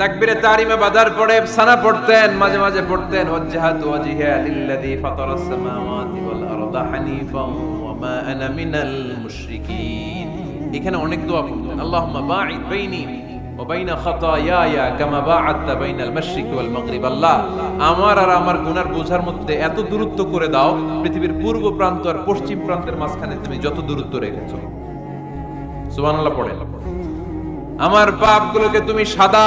তাকবীরে তারিমে বাদার পড়ে সানা পড়তেন, মাঝে মাঝে পড়তেন ওয়াজহাতু ওয়াজহিয়া লিল্লাযী ফাতারাস সামাওয়াতি ওয়াল আরদা হানিফান ওয়া মা আনা মিনাল মুশরিকিন। এখানে অনেক দোয়া পড়তেন, আল্লাহুম্মা বাঈদ বাইনি ওয়া বাইনা খাতায়ায়া কামা বাআদতা বাইনাল মাশরিকি ওয়াল মাগরিব। আল্লাহ, আমার আর আমার গুনার বোঝার মধ্যে এত দূরত্ব করে দাও, পৃথিবীর পূর্ব প্রান্ত আর পশ্চিম প্রান্তের মাঝখানে তুমি যত দূরত্ব রেখেছো। সুবহানাল্লাহ পড়েন আমার পাপগুলোকে তুমি সাদা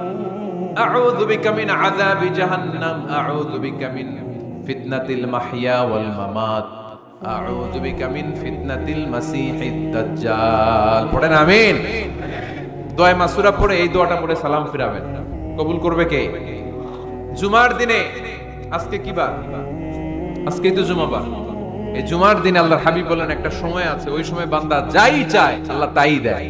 আউযু বিকা মিন আযাবি জাহান্নাম, আউযু বিকা মিন ফিতনাতিল মাহইয়া ওয়াল মামাত, আউযু বিকা মিন ফিতনাতিল দাজ্জাল। পড়েন, আমিন। দোয়া মাসুরা পড়ে এই দোয়াটা পড়ে সালাম ফিরাবেন। কবুল করবে কে? জুমার দিনে আজকে কি বার? আজকে তো জুমাবার। এই জুমার দিন আল্লাহর হাবিব বলেন, একটা সময় আছে, ওই সময় বান্দা যাই চায়, আল্লাহ তাই দেয়।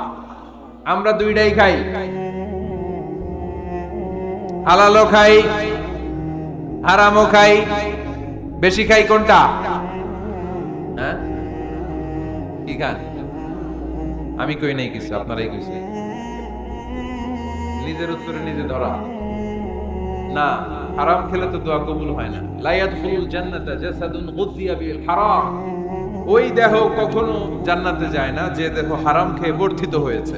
আমরা দুইটাই খাই। হালালও খাই, হারামও খাই। বেশি খাই কোনটা? হ্যাঁ? আমি কই নাই কিছু, আপনারাই কইছে। নিজের উত্তরে নিজে ধরা। না, হারাম খেলে তো দোয়া কবুল হয় না। লাইয়াত ফুল জান্নাতা জাসাদুন গুযিয়া বিল হারাম। ওই দেহ কখনো জান্নাতে যায় না, যে দেহ হারাম খেয়ে বর্ধিত হয়েছে।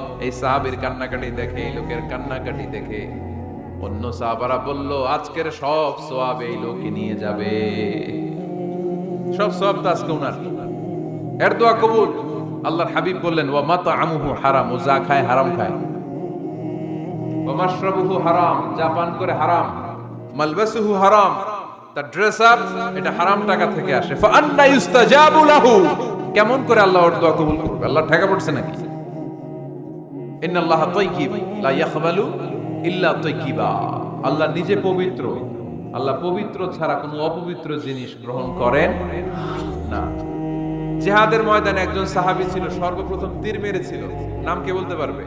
এই সাহাবীর কান্নাকাটি দেখে, এই লোকের কান্নাকাটি দেখে অন্য সাহাবারা বলল, আজকের সব সোয়াব এই লোকে নিয়ে যাবে। সব সব তো আজকে উনার। এর দোয়া কবুল। আল্লাহর হাবিব বললেন আমুহু হারাম, ও যা খায় হারাম খায়। মাশরাবুহু হারাম, যা পান করে হারাম। মালবাসুহু হারাম, তার ড্রেস আপ এটা হারাম টাকা থেকে আসে। ফা আন্না ইউস্তাজাবু লাহু। কেমন করে আল্লাহ ওর দোয়া কবুল করবে? আল্লাহ ঠেকা পড়ছে নাকি? ইন্নাল্লাহ তাইয়িব, লা ইয়াকবালু ইল্লা আল্লাহ নিজে পবিত্র। আল্লাহ পবিত্র ছাড়া কোনো অপবিত্র জিনিস গ্রহণ করেন না। জিহাদের ময়দানে একজন সাহাবী ছিল, সর্বপ্রথম তীর মেরেছিল। নাম কে বলতে পারবে?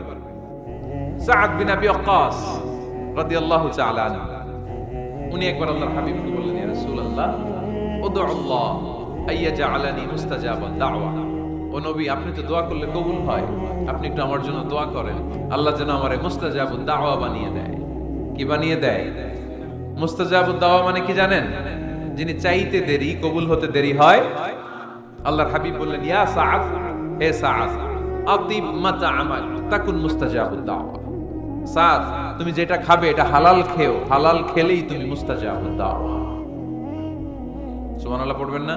বিন আবি ওয়াক্কাস রাদিয়াল্লাহু তাআলা উনি একবার আল্লাহর হাবিবকে বললেন, ইয়া রাসূলুল্লাহ আল্লাহ, আইয়াজআলানি দাওয়া। ও নবী, আপনি তো দোয়া করলে কবুল হয়। আপনি একটু আমার জন্য দোয়া করেন। আল্লাহ যেন আমারে মুস্তাজাবুদ দাওয়া বানিয়ে দেয়। কি বানিয়ে দেয়? মুস্তাজাবুদ দাওয়া মানে কি জানেন? যিনি চাইতে দেরি, কবুল হতে দেরি হয়। আল্লাহর হাবিব বললেন, ইয়া সাআদ, হে সাআদ আতিব মাতা আমাল, তাকুন মুস্তাজাবুদ দাওয়া। সাদ তুমি যেটা খাবে এটা হালাল খেও। হালাল খেলেই তুমি মুস্তাজাবুদ দাওয়া। সুবহানাল্লাহ, পড়বেন না?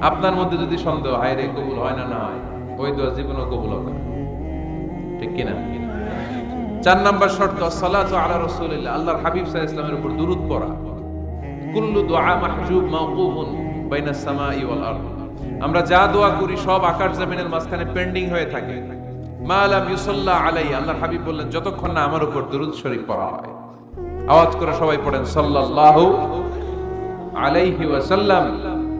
আপনার মধ্যে যদি সন্দেহ হয় রে, কবুল হয় না না হয়? ওই দোয়া জীবনও কবুল হবে ঠিক কিনা? চার নাম্বার শর্ত, সালাতু আলা রাসূলিল্লাহ। আল্লাহর হাবিব সাল্লাল্লাহু ইসলামের উপর দুরূদ পড়া। কুল্লু দুআ মাহজুব মাওকুফুন বাইনাস সামাই ওয়াল আরদ। আমরা যা দোয়া করি সব আকাশ জমিনের মাঝখানে পেন্ডিং হয়ে থাকে। মা লাম ইউসাল্লা আলাই আল্লাহর হাবিব বললেন, যতক্ষণ না আমার উপর দুরূদ শরীফ পড়া হয়। আওয়াজ করে সবাই পড়েন, সাল্লাল্লাহু আলাইহি ওয়াসাল্লাম।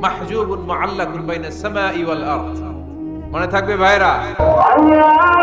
محجوب معلق بين السماء والأرض. মনে থাকবে ভাইরা? আল্লাহ!